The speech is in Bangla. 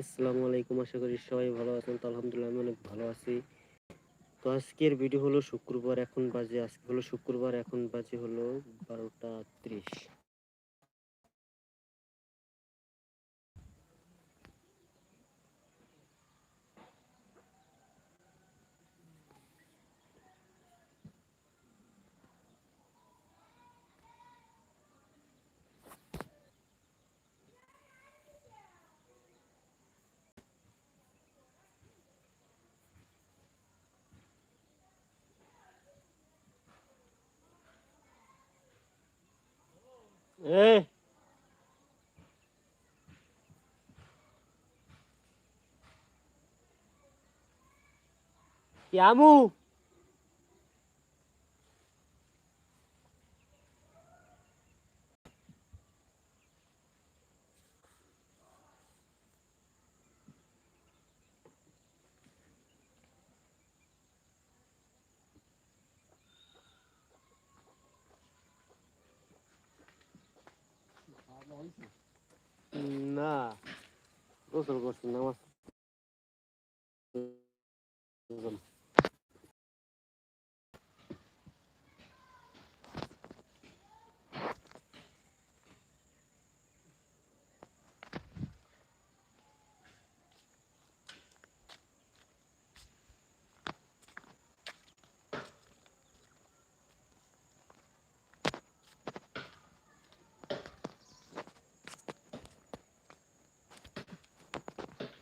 আসসালামু আলাইকুম, আশা করি সবাই ভালো আছেন। তো আলহামদুলিল্লাহ আমি অনেক ভালো আছি। তো আজকের ভিডিও হলো শুক্রবার, এখন বাজে, আজকে হলো শুক্রবার, এখন বাজে হলো বারোটা ত্রিশ। 哎。杨木。না গোসল করছি নামাজ